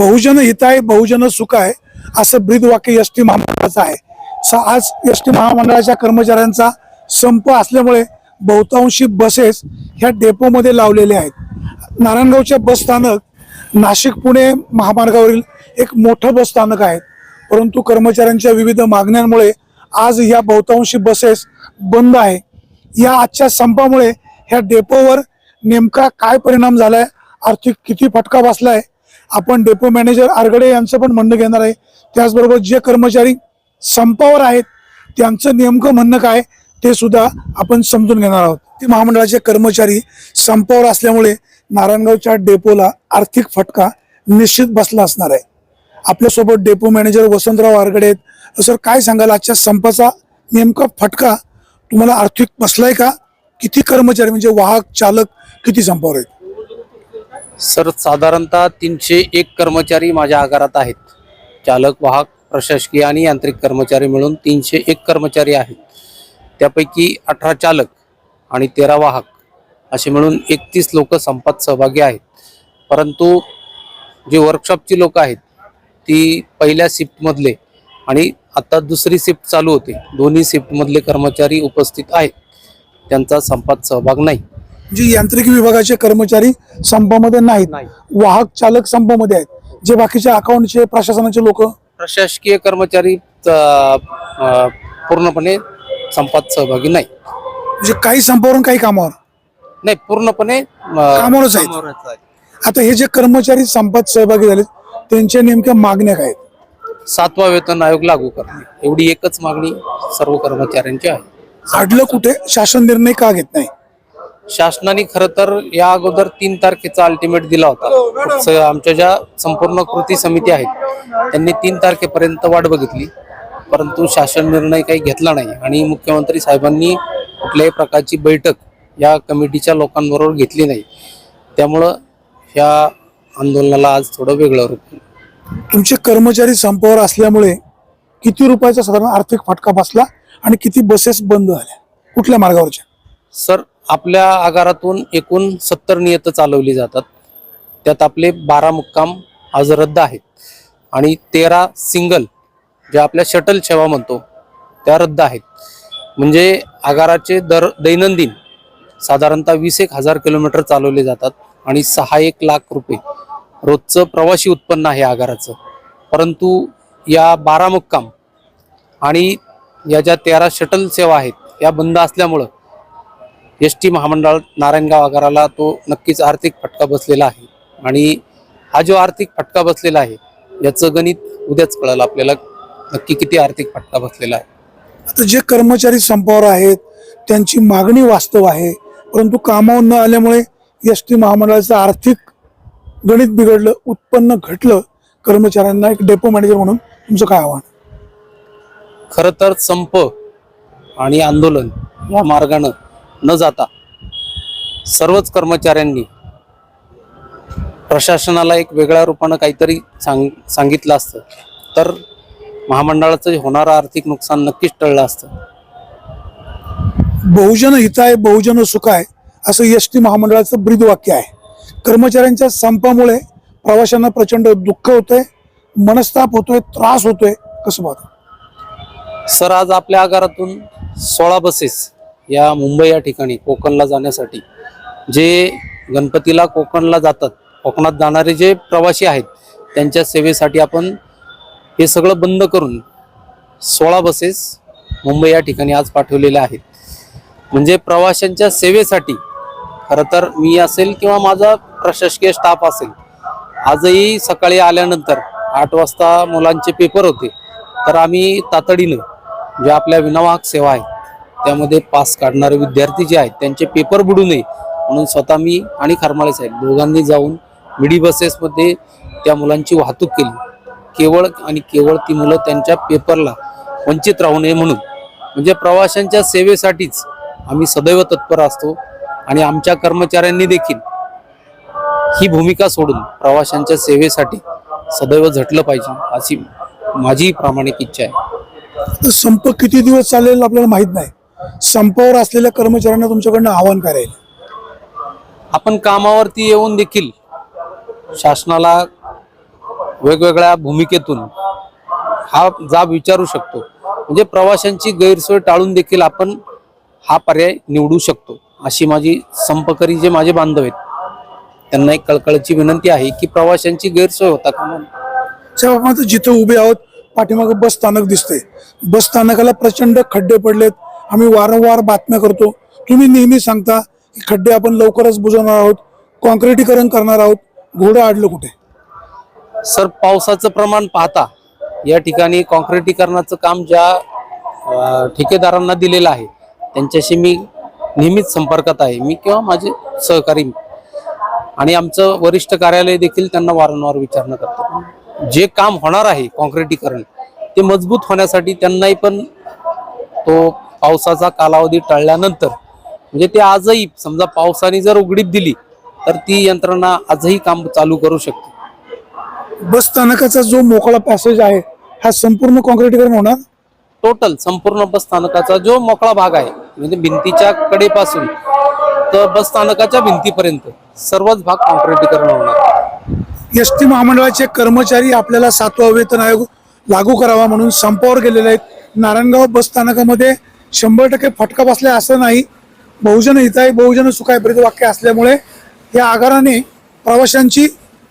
बहुजन हिताय बहुजन सुखाय असं ब्रीद वाक्य एस टी महामंडळाचं आहे. स- आज एस टी महामंडळाच्या कर्मचाऱ्यांचा संप असल्यामुळे बहुतांशी बसेस ह्या डेपोमध्ये लावलेल्या आहेत. नारायणगावचे बस स्थानक नाशिक पुणे महामार्गावरील एक मोठं बस स्थानक आहे. परंतु कर्मचाऱ्यांच्या विविध मागण्यांमुळे आज या बहुतांशी बसेस बंद आहे. या आजच्या संपामुळे ह्या डेपोवर नेमका काय परिणाम झालाय आर्थिक किती फटका बसलाय आपण डेपो मॅनेजर आरगडे यांचं पण म्हणणं घेणार आहे. त्याचबरोबर जे कर्मचारी संपावर आहेत त्यांचं नेमकं म्हणणं काय ते सुद्धा आपण समजून घेणार आहोत. ते महामंडळाचे कर्मचारी संपावर असल्यामुळे नारायणगावच्या डेपोला आर्थिक फटका निश्चित बसला असणार आहे. आपल्यासोबत डेपो मॅनेजर वसंतराव आरगडे आहेत. सर काय सांगाल? आजच्या संपाचा नेमका फटका तुम्हाला आर्थिक बसलाय का? किती कर्मचारी म्हणजे वाहक चालक किती संपावर आहेत? सर साधारणतः तीनशे एक कर्मचारी माझ्या आगारात आहेत. चालक वाहक प्रशासकीय आणि यांत्रिक कर्मचारी मिळून तीनशे एक कर्मचारी आहेत. त्यापैकी अठरा चालक आणि तेरा वाहक असे मिळून एकतीस लोक संपात सहभागी आहेत. परंतु जे वर्कशॉपची लोक आहेत ती पहिल्या शिफ्टमधले आणि आता दुसरी शिफ्ट चालू होते. दोन्ही शिफ्टमधले कर्मचारी उपस्थित आहेत. त्यांचा संपात सहभाग नाही. जे यांत्रिकी विभागाचे कर्मचारी संपामध्ये नाहीत. नाही वाहक चालक संपामध्ये आहेत. जे बाकीचे अकाउंटचे प्रशासनाचे लोक? प्रशासकीय कर्मचारी अ, अ, पूर्णपणे संपात सहभागी नाही म्हणजे काही संपावरून काही कामावर? नाही पूर्णपणे अ, कामावरच आहेत. कामावरच आहेत. आता हे जे कर्मचारी संपात सहभागी झाले त्यांच्या नेमक्या मागण्या काय आहेत? सातवा वेतन आयोग लागू करणे. एवढी एकच मागणी सर्व कर्मचाऱ्यांची आहे. अडलं कुठे? शासन निर्णय का घेत नाही? शासनाने खरं तर या अगोदर तीन तारखेचा अल्टिमेट दिला होता. आमच्या ज्या संपूर्ण कृती समिती आहेत त्यांनी तीन तारखेपर्यंत वाट बघितली. परंतु शासन निर्णय काही घेतला नाही. आणि मुख्यमंत्री साहेबांनी कुठल्याही प्रकारची बैठक या कमिटीच्या लोकांबरोबर घेतली नाही. त्यामुळं ह्या आंदोलनाला आज थोडं वेगळं रूप. तुमचे कर्मचारी संपावर असल्यामुळे किती रुपयाचा साधारण आर्थिक फटका बसला आणि किती बसेस बंद झाल्या? कुठल्या मार्गावरच्या? सर आपल्या आगारातून एकूण सत्तर नियत चालवली जातात. त्यात आपले बारा मुक्काम आज रद्द आहेत. आणि तेरा सिंगल ज्या आपल्या शटल सेवा म्हणतो त्या रद्द आहेत. म्हणजे आगाराचे दर दैनंदिन साधारणतः वीस एक हजार किलोमीटर चालवले जातात आणि सहा एक लाख रुपये रोजचं प्रवासी उत्पन्न आहे आगाराचं. परंतु या बारा मुक्काम आणि या ज्या तेरा शटल सेवा आहेत या बंद असल्यामुळं एस टी महामंडळ नारायणगाव आगाराला तो नक्कीच आर्थिक फटका बसलेला आहे. आणि हा जो आर्थिक फटका बसलेला आहे याचं गणित उद्याच कळलं आपल्याला नक्की किती आर्थिक फटका बसलेला आहे. आता जे कर्मचारी संपावर आहेत त्यांची मागणी वास्तव आहे परंतु कामावर न आल्यामुळे एस टी महामंडळाचं आर्थिक गणित बिघडलं उत्पन्न घटलं कर्मचाऱ्यांना एक डेपो मॅनेजर म्हणून तुमचं काय आव्हान? खरं तर संप आणि आंदोलन या मार्गानं न जाता सर्वच कर्मचाऱ्यांनी प्रशासनाला एक वेगळ्या रूपानं काहीतरी सांग सांगितलं असतं. तर महामंडळाचं होणारं आर्थिक नुकसान नक्कीच टळलं असतं. बहुजन हिताय बहुजन सुखाय असं एस टी महामंडळाचं ब्रीद वाक्य आहे. कर्मचाऱ्यांच्या संपामुळे प्रवाशांना प्रचंड दुःख होतंय मनस्ताप होतोय त्रास होतोय कसं पाहतो? सर आज आपल्या आगारातून सोळा बसेस या मुंबई या ठिकाणी कोकणला जाण्यासाठी जे गणपतीला कोकणला जातात कोकणात जाणारे जे प्रवासी आहेत त्यांच्या सेवेसाठी आपण हे सगळं बंद करून सोळा बसेस मुंबई या ठिकाणी आज पाठवलेल्या आहेत. म्हणजे प्रवाशांच्या सेवेसाठी खरं तर मी असेल किंवा माझा प्रशासकीय स्टाफ असेल आजही सकाळी आल्यानंतर आठ वाजता मुलांचे पेपर होते तर आम्ही तातडीनं ज्या आपल्या विनावाहक सेवा आहेत त्यामध्ये पास काढणारे विद्यार्थी जे आहेत त्यांचे पेपर बुडू नये म्हणून स्वतः मी आणि खरमाळे साहेब दोघांनी जाऊन मिडी बसेसमध्ये त्या मुलांची वाहतूक केली. केवळ आणि केवळ ती मुलं त्यांच्या पेपरला वंचित राहू नये म्हणून. म्हणजे प्रवाशांच्या सेवेसाठीच आम्ही सदैव तत्पर असतो आणि आमच्या कर्मचाऱ्यांनी देखील ही भूमिका सोडून प्रवाशांच्या सेवेसाठी सदैव झटलं पाहिजे अशी माझी प्रामाणिक इच्छा आहे. संप किती दिवस चालेल आपल्याला माहीत नाही. संपावर असलेल्या कर्मचाऱ्यांना तुमच्याकडनं आव्हान काय राहील आपण कामावरती येऊन देखील शासनाला वेगवेगळ्या भूमिकेतून हा जाब विचारू शकतो. म्हणजे प्रवाशांची गैरसोय टाळून देखील आपण हा पर्याय निवडू शकतो. अशी माझी संपकरी जे माझे बांधव आहेत त्यांना एक कळकळीची विनंती आहे की प्रवाशांची गैरसोय होता आपण आता जिथं उभे आहोत पाठीमागे बस स्थानक दिसतंय. बस स्थानकाला प्रचंड खड्डे पडलेत. आम्ही वारंवार बातम्या करतो. तुम्ही नेहमी सांगता की खड्डे आपण लवकरच बुजवणार आहोत कॉन्क्रिटीकरण करणार आहोत घोडं आडलं कुठे? सर पावसाचं प्रमाण पाहता या ठिकाणी कॉन्क्रिटीकरणाचं काम ज्या ठेकेदारांना दिलेलं आहे त्यांच्याशी मी नेहमीच संपर्कात आहे. मी किंवा माझे सहकारी. आणि आमचं वरिष्ठ कार्यालय देखील त्यांना वारंवार विचारणं करतं. जे काम होणार आहे कॉन्क्रिटीकरण ते मजबूत होण्यासाठी त्यांनाही पण तो पावसाचा कालावधी टळल्यानंतर म्हणजे ते आजही समजा पावसाने जर उघडीप दिली तर ती यंत्रणा आजही काम चालू करू शकते. बस स्थानकाचा जो मोकळा पॅसेज आहे हा संपूर्ण कॉन्क्रिटीकरण होणार? टोटल संपूर्ण बस स्थानकाचा जो मोकळा भाग आहे म्हणजे भिंतीच्या कडेपासून तर बस स्थानकाच्या भिंतीपर्यंत सर्वच भाग कॉन्क्रिटीकरण होणार. एस टी महामंडळाचे कर्मचारी आपल्याला सातवा वेतन आयोग लागू करावा म्हणून संपावर गेलेले आहेत. नारायणगाव बस स्थानकामध्ये शंभर टक्के फटका बसला असं नाही. बहुजन हिताय बहुजन सुखाय वाक्य असल्यामुळे या आगाराने प्रवाशांची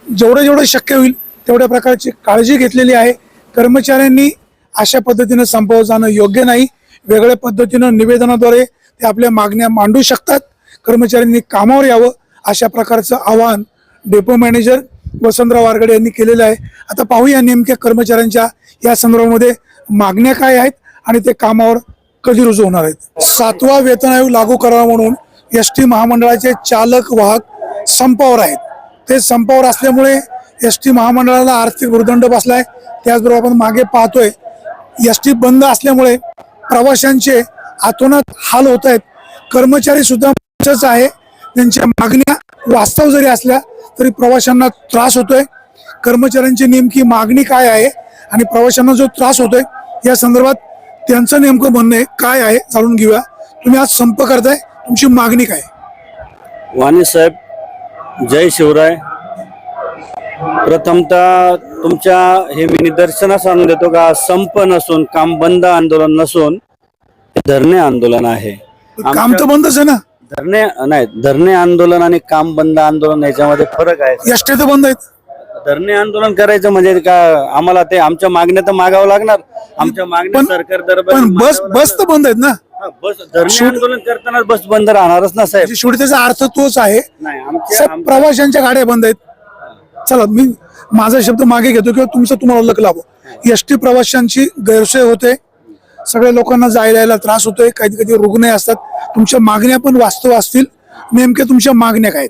जेवढं जेवढं शक्य होईल तेवढ्या प्रकारची काळजी घेतलेली आहे. कर्मचाऱ्यांनी अशा पद्धतीनं संपव जाणं योग्य नाही. वेगळ्या पद्धतीनं निवेदनाद्वारे ते आपल्या मागण्या मांडू शकतात. कर्मचाऱ्यांनी कामावर यावं अशा प्रकारचं आवाहन डेपो मॅनेजर वसंतराव वारगडे यांनी केलेलं आहे. आता पाहूया नेमक्या कर्मचाऱ्यांच्या या संदर्भामध्ये मागण्या काय आहेत आणि ते कामावर कधी रुजू होणार आहेत? सातवा वेतन आयोग लागू करावा म्हणून एस टी महामंडळाचे चालक वाहक संपावर आहेत. ते संपावर असल्यामुळे एस टी महामंडळाला आर्थिक भूर्दंड बसलाय. त्याचबरोबर आपण मागे पाहतोय एस टी बंद असल्यामुळे प्रवाशांचे आतोनात हाल होत आहेत. कर्मचारी सुद्धा आहे. त्यांच्या मागण्या वास्तव जरी असल्या तरी प्रवाशांना त्रास होतोय. कर्मचाऱ्यांची नेमकी मागणी काय आहे आणि प्रवाशांना जो त्रास होतोय या संदर्भात त्यांचं नेमकं म्हणणं आहे काय आहे जाणून घेऊया. तुम्ही आज संप करताय तुमची मागणी काय? वाणी साहेब जय शिवराय. प्रथमतः तुमच्या हे मी निदर्शनास आणून देतो का संप नसून काम बंद आंदोलन नसून धरणे आंदोलन आहे. काम तर बंदच आहे ना? धरणे नाही धरणे आंदोलन आणि काम बंद आंदोलन याच्यामध्ये फरक आहे. एस टी तर बंद आहेत. धरणे आंदोलन करायचं म्हणजे का आम्हाला ते आमच्या मागण्या तर मागावं लागणार. आमच्या मागण्या पण- सरकार दरबारी पण बस मागावं बस तर बंद आहेत ना? लागणार. हा, बस धरणे आंदोलन करताना बस बंद राहणारच ना साहेब. म्हणजे शेवटी त्याचा अर्थ तोच आहे. नाही आमच्या साहेब, प्रवाशांच्या गाड्या बंद आहेत. चला मी माझा शब्द मागे घेतो किंवा तुमचं तुम्हाला लक लावो. एस टी प्रवाशांची गैरसोय होते. सगळ्या लोकांना जायला यायला त्रास होतोय. कधी कधी रुग्ण असतात. तुमच्या मागण्या पण वास्तव असतील. नेमक्या तुमच्या मागण्या काय आहेत?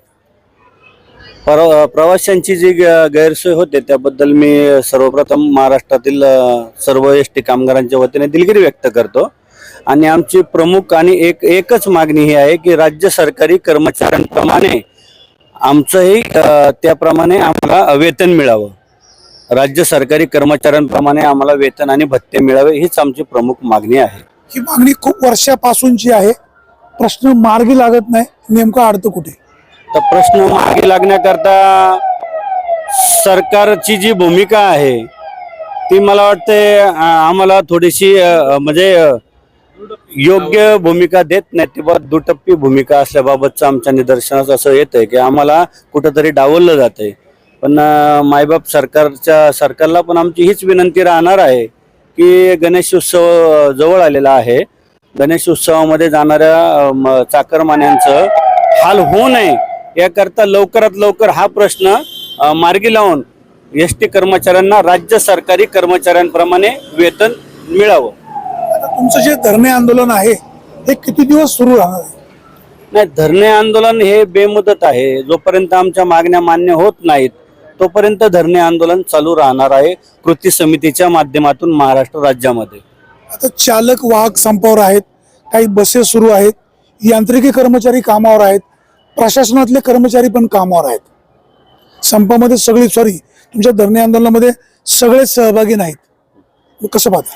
प्रवाशांची जी गैरसोय होते त्याबद्दल मी सर्वप्रथम महाराष्ट्रातील सर्व एस टी कामगारांच्या वतीने दिलगिरी व्यक्त करतो. आणि आमची प्रमुख आणि एक एकच मागणी ही आहे की राज्य सरकारी कर्मचाऱ्यांप्रमाणे आमचंही त्याप्रमाणे आम्हाला वेतन मिळावं. राज्य सरकारी कर्मचाऱ्यांप्रमाणे आम्हाला वेतन आणि भत्ते मिळावे हीच आमची प्रमुख मागणी आहे. ही मागणी खूप वर्षापासूनची आहे प्रश्न मार्गी लागत नाही नेमका अडतं कुठे? तर प्रश्न मागे लागण्याकरता सरकारची जी भूमिका आहे ती मला वाटते आम्हाला थोडीशी म्हणजे योग्य भूमिका देत नाही तेव्हा दुटप्पी भूमिका असल्याबाबतचं आमच्या निदर्शनास असं येत आहे की आम्हाला कुठंतरी डावललं जात आहे पण मायबाप सरकारच्या सरकारला पण आमची हीच विनंती राहणार आहे की गणेश उत्सव जवळ आलेला आहे. गणेश उत्सवामध्ये जाणाऱ्या म- चाकरमान्यांचं हाल होऊ नये याकरता लवकरात लवकर हा प्रश्न मार्गी लावून एस टी कर्मचाऱ्यांना राज्य सरकारी कर्मचाऱ्यांप्रमाणे वेतन मिळावं. आता तुमचं जे धरणे आंदोलन आहे हे किती दिवस सुरू राहणार आहे? नाही धरणे आंदोलन हे बेमुदत आहे. जोपर्यंत आमच्या मागण्या मान्य होत नाहीत तोपर्यंत धरणे आंदोलन चालू राहणार आहे कृती समितीच्या माध्यमातून महाराष्ट्र राज्यामध्ये. आता चालक वाहक संपावर आहेत काही बसेस सुरू आहेत यांत्रिकी कर्मचारी कामावर आहेत प्रशासनातले कर्मचारी पण कामावर आहेत. संपामध्ये सगळी सॉरी तुमच्या धरणे आंदोलनामध्ये सगळेच सहभागी नाहीत. कसं पाहता?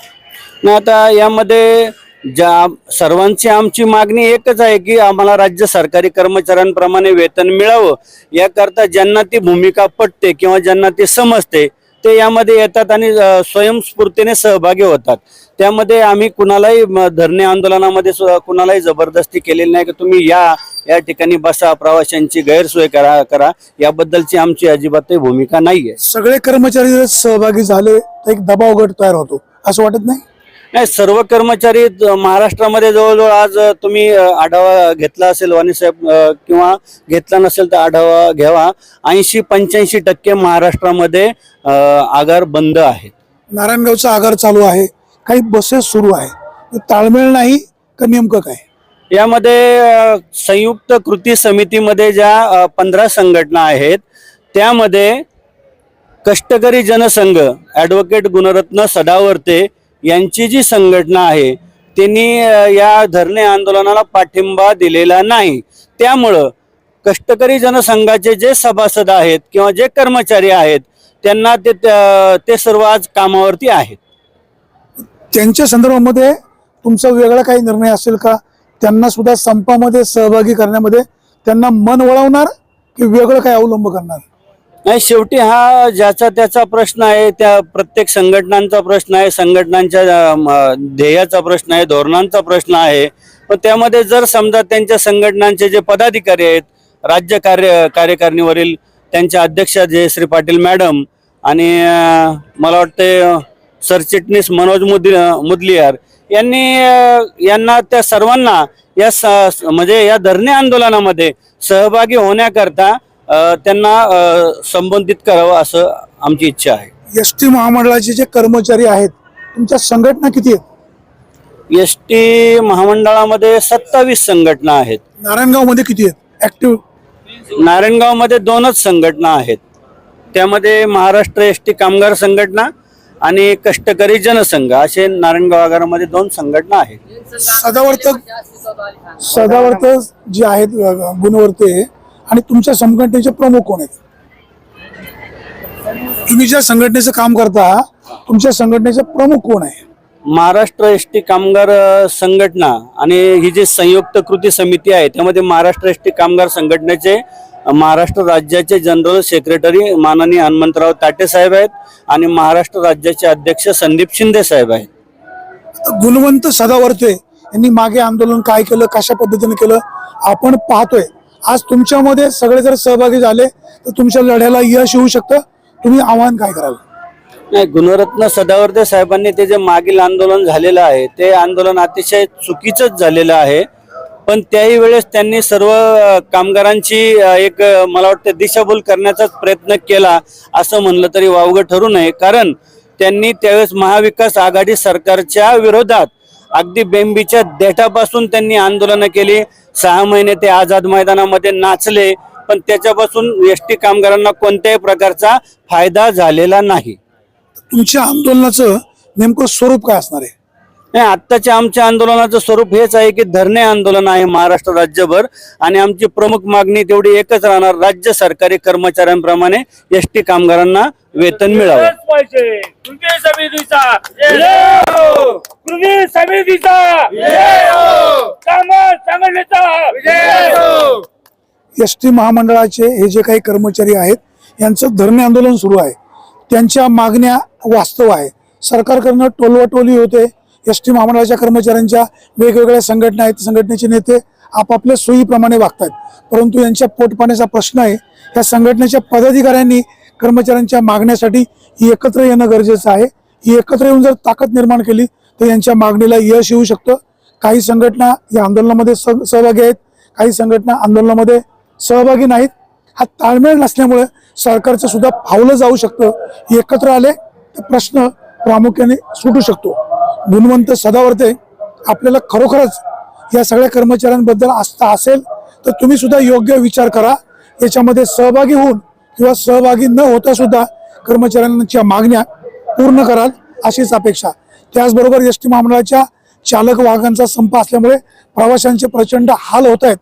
नाही आता यामध्ये ज्या सर्वांची आमची मागणी एकच आहे की आम्हाला राज्य सरकारी कर्मचाऱ्यांप्रमाणे वेतन मिळावं. याकरता ज्यांना ती भूमिका पटते किंवा ज्यांना ते समजते ते यामध्ये येतात आणि स्वयंस्फूर्तीने सहभागी होतात. त्यामध्ये आम्ही कुणालाही धरणे आंदोलनामध्ये कुणालाही जबरदस्ती केलेली नाही की तुम्ही या या ठिकाणी बसा प्रवाशांची गैरसोय करा करा. याबद्दलची आमची अजिबातही भूमिका नाहीये. सगळे कर्मचारी सहभागी झाले तर एक दबाव गट तयार होतो. असं वाटत नाही? नाही सर्व कर्मचारी महाराष्ट्रामध्ये जवळजवळ आज तुम्ही आढावा घेतला असेल वाणी साहेब किंवा घेतला नसेल तर आढावा घ्यावा. ऐंशी पंच्याऐंशी टक्के महाराष्ट्रामध्ये आगार बंद आहेत. नारायणगावचा आगार चालू आहे. काही बसेस सुरू आहे ताळमेळ नाही का नेमकं काय? यामध्ये संयुक्त कृती समितीमध्ये ज्या पंधरा संघटना आहेत त्यामध्ये कष्टकरी जनसंघ ॲडव्होकेट गुणरत्न सदावर्ते यांची जी संघटना आहे त्यांनी या धरणे आंदोलनाला पाठिंबा दिलेला नाही. त्यामुळं कष्टकरी जनसंघाचे जे सभासद आहेत किंवा जे कर्मचारी आहेत त्यांना ते ते सर्व आज कामावरती आहेत. त्यांच्या संदर्भामध्ये तुमचा वेगळा काही निर्णय असेल का? त्यांना सुद्धा संपामध्ये सहभागी करण्यामध्ये त्यांना मन वळवणार की वेगळं काय अवलंब करणार? नाही शेवटी हा ज्याचा त्याचा प्रश्न आहे त्या प्रत्येक संघटनांचा प्रश्न आहे संघटनांच्या ध्येयाचा प्रश्न आहे धोरणांचा प्रश्न आहे. पण त्यामध्ये जर समजा त्यांच्या संघटनांचे जे पदाधिकारी आहेत राज्य कार्य कार्यकारिणीवरील त्यांच्या अध्यक्ष जयश्री पाटील मॅडम आणि मला वाटते सरचिटणीस मनोज मुद मुदलियार यांनी यांना त्या सर्वांना या स- म्हणजे या धरणे आंदोलनामध्ये सहभागी होण्याकरता त्यांना संबोधित करावं असं आमची इच्छा आहे. एस टी महामंडळाचे जे कर्मचारी आहेत तुमच्या संघटना किती आहेत? एस टी महामंडळामध्ये सत्तावीस संघटना आहेत. नारायणगावमध्ये किती आहेत? ऍक्टिव्ह नारायणगावमध्ये दोनच संघटना आहेत. त्यामध्ये महाराष्ट्र एस टी कामगार संघटना आणि कष्टकरी जनसंघ असे नारायणगाव आगारामध्ये दोन संघटना आहेत. सदावर्त सदावर्त जे आहेत गुणवर्ते आणि तुमच्या संघटनेचे प्रमुख कोण आहेत? तुम्ही ज्या संघटनेचं काम करता तुमच्या संघटनेचे प्रमुख कोण आहे? महाराष्ट्र एस टी कामगार संघटना आणि ही जी संयुक्त कृती समिती आहे त्यामध्ये महाराष्ट्र एस टी कामगार संघटनेचे महाराष्ट्र राज्याचे जनरल सेक्रेटरी माननीय हनुमंतराव ताटे साहेब आहेत आणि महाराष्ट्र राज्याचे अध्यक्ष संदीप शिंदे साहेब आहेत. गुणवंत सदावर्ते यांनी मागे आंदोलन काय केलं कशा पद्धतीने केलं आपण पाहतोय. आज तुमच्यामध्ये सगळे जर सहभागी झाले तर तुमच्या लढ्याला यश येऊ शकतं. तुम्ही आव्हान काय कराल? नाही गुणरत्न सदावर्ते साहेबांनी ते जे मागील आंदोलन झालेलं आहे ते आंदोलन अतिशय चुकीचंच झालेलं आहे. पण त्याही वेळेस त्यांनी सर्व कामगारांची एक मला वाटतं दिशाभूल करण्याचाच प्रयत्न केला असं म्हणलं तरी वावगं ठरू नये. कारण त्यांनी त्यावेळेस महाविकास आघाडी सरकारच्या विरोधात अगदी बेंबीच्या देठापासून त्यांनी आंदोलनं केली. सहा महिने ते आझाद मैदानामध्ये नाचले पण त्याच्यापासून एस टी कामगारांना कोणत्याही प्रकारचा फायदा झालेला नाही. तुमच्या आंदोलनाचं नेमकं स्वरूप काय असणार आहे? नाही आत्ताच्या आमच्या आंदोलनाचं स्वरूप हेच आहे की धरणे आंदोलन आहे महाराष्ट्र राज्यभर आणि आमची प्रमुख मागणी तेवढी एकच राहणार राज्य सरकारी कर्मचाऱ्यांप्रमाणे एस टी कामगारांना वेतन मिळावं. एस टी महामंडळाचे हे जे काही कर्मचारी आहेत यांचं धरणे आंदोलन सुरू आहे. त्यांच्या मागण्या वास्तव आहे. सरकारकडनं टोलवाटोली होते एस टी महामंडळाच्या कर्मचाऱ्यांच्या वेगवेगळ्या संघटना आहेत. संघटनेचे नेते आपापल्या सोयीप्रमाणे वागतात परंतु यांच्या पोटपाण्याचा प्रश्न आहे या संघटनेच्या पदाधिकाऱ्यांनी कर्मचाऱ्यांच्या मागण्यासाठी एकत्र येणं गरजेचं आहे. ही एकत्र येऊन जर ताकद निर्माण केली तर यांच्या मागणीला यश येऊ शकतं. काही संघटना या आंदोलनामध्ये सहभागी आहेत. काही संघटना आंदोलनामध्ये सहभागी नाहीत. हा ताळमेळ नसल्यामुळे सरकारचं सुद्धा फावलं जाऊ शकतं. एकत्र आले तर प्रश्न प्रामुख्याने सुटू शकतो. गुणवंत सदावर्ते आपल्याला खरोखरच या सगळ्या कर्मचाऱ्यांबद्दल आस्था असेल तर तुम्ही सुद्धा योग्य विचार करा. याच्यामध्ये सहभागी होऊन किंवा सहभागी न होता सुद्धा कर्मचाऱ्यांच्या मागण्या पूर्ण कराल अशीच अपेक्षा. त्याचबरोबर एस टी महामंडळाच्या चालक वाहकांचा संप असल्यामुळे प्रवाशांचे प्रचंड हाल होत आहेत.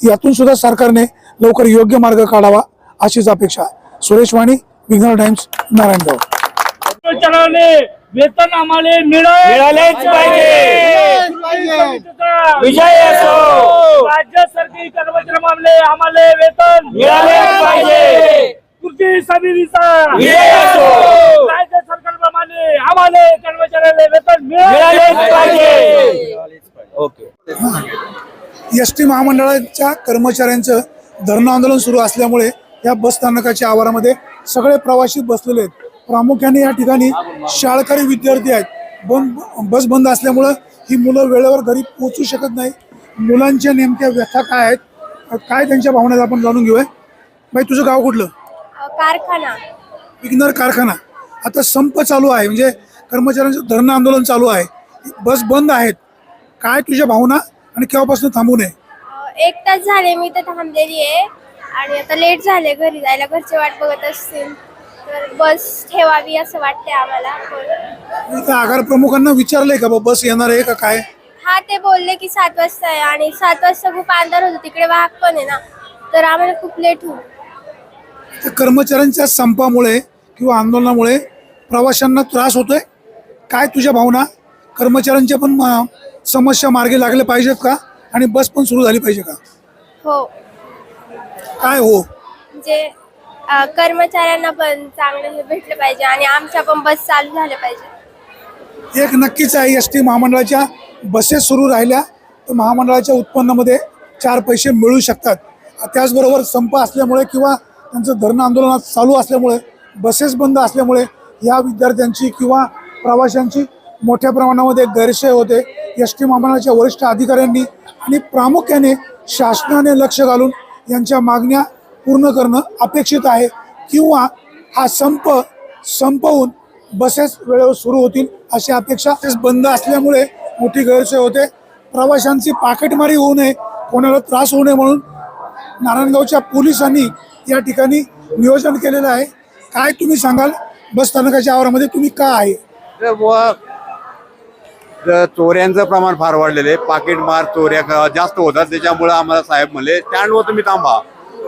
यातून सुद्धा सरकारने लवकर योग्य मार्ग काढावा अशीच अपेक्षा. सुरेश वाणी विघ्न टाइम्स नारायणगाव. वेतन आम्हाला मिळालेच पाहिजे. विजय असो. राज्य सरकारी कर्मचारी मामले आम्हाला वेतन मिळालेच पाहिजे. कृती समितीचा. विजय असो. राज्य सरकारप्रमाणे आम्हाला कर्मचाऱ्याला वेतन मिळालेच मिळाले पाहिजे. ओके. एस टी महामंडळाच्या कर्मचाऱ्यांचं धरणं आंदोलन सुरू असल्यामुळे या बस स्थानकाच्या आवारामध्ये सगळे प्रवासी बसलेले आहेत. प्रामुख्याने या ठिकाणी शाळकरी विद्यार्थी आहेत. बंद बस बंद असल्यामुळं ही मुलं वेळेवर घरी पोहोचू शकत नाही. मुलांच्या नेमक्या व्यथा काय आहेत? काय त्यांच्या भावना आपण जाणून घेऊया. बाई तुझं गाव कुठलं? कारखाना. विग्नर कारखाना. आता संप चालू आहे. म्हणजे कर्मचाऱ्यांचं धरणं आंदोलन चालू आहे. बस बंद आहेत. काय तुझ्या भावना? आणि केव्हापासून थांबू नये? एक तास झाले मी तर थांबलेली आहे. आणि आता लेट झाले. घरी जायला घरचे वाट बघत असतील. तर बस ठेवावी असं वाटते आम्हाला. पण आगार प्रमुखांना विचारलंय का बा बस येणार आहे का काय? हा ते बोलले की सात वाजता आहे आणि सात वाजता खूप अंधार होतो तिकडे वाहक पण आहे ना. तर आम्हाला खूप लेट तर कर्मचाऱ्यांच्या संपामुळे किंवा आंदोलनामुळे प्रवाशांना त्रास होतोय? काय तुझ्या भावना? कर्मचाऱ्यांच्या पण अं, समस्या मार्गी लागल्या पाहिजेत का? आणि बस पण सुरू झाली पाहिजे का? हो. काय हो? म्हणजे कर्मचाऱ्यांना पण चांगलं हे भेटलं पाहिजे आणि आमच्या पण बस चालू झाल्या पाहिजे. एक नक्कीच आहे एस टी महामंडळाच्या बसेस सुरू राहिल्या. तर महामंडळाच्या उत्पन्नामध्ये चार पैसे मिळू शकतात. त्याचबरोबर संप असल्यामुळे किंवा त्यांचं धरणं आंदोलन चालू असल्यामुळे बसेस बंद असल्यामुळे या विद्यार्थ्यांची किंवा प्रवाशांची मोठ्या प्रमाणामध्ये गैरसोय होते. एस टी महामंडळाच्या वरिष्ठ अधिकाऱ्यांनी आणि प्रामुख्याने शासनाने लक्ष घालून यांच्या मागण्या पूर्ण करणं अपेक्षित आहे किंवा हा संप संपवून बसेस वेळेवर सुरू होतील अशी अपेक्षा बंद असल्यामुळे मोठी गैरसोय होते. प्रवाशांची पाकिटमारी होऊ नये कोणाला त्रास होऊ नये म्हणून नारायणगावच्या पोलिसांनी या ठिकाणी नियोजन केलेलं आहे. काय तुम्ही सांगाल? बस स्थानकाच्या आवारामध्ये तुम्ही का आहे? चोऱ्यांचं प्रमाण फार वाढलेलं आहे. पाकिट मार चोऱ्या जास्त होतात. त्याच्यामुळे आम्हाला साहेब म्हणले स्टँडवर तुम्ही थांबा.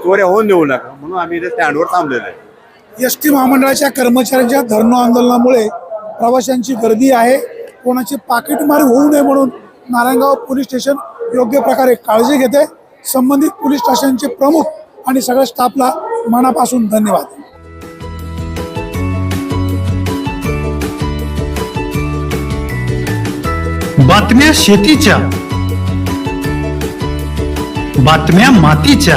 चोऱ्या होऊन देऊ नका. म्हणून आम्ही इथे स्टँडवर थांबलेलो आहे. एस टी महामंडळाच्या कर्मचाऱ्यांच्या धरणं आंदोलनामुळे प्रवाशांची गर्दी आहे. कोणाची पाकिटमारी होऊ नये म्हणून नारायणगाव पोलीस स्टेशन योग्य प्रकारे काळजी घेते. संबंधित पोलीस स्टेशनचे प्रमुख आणि सगळ्या स्टाफला मनापासून धन्यवाद. बातम्या शेतीच्या बातम्या मातीच्या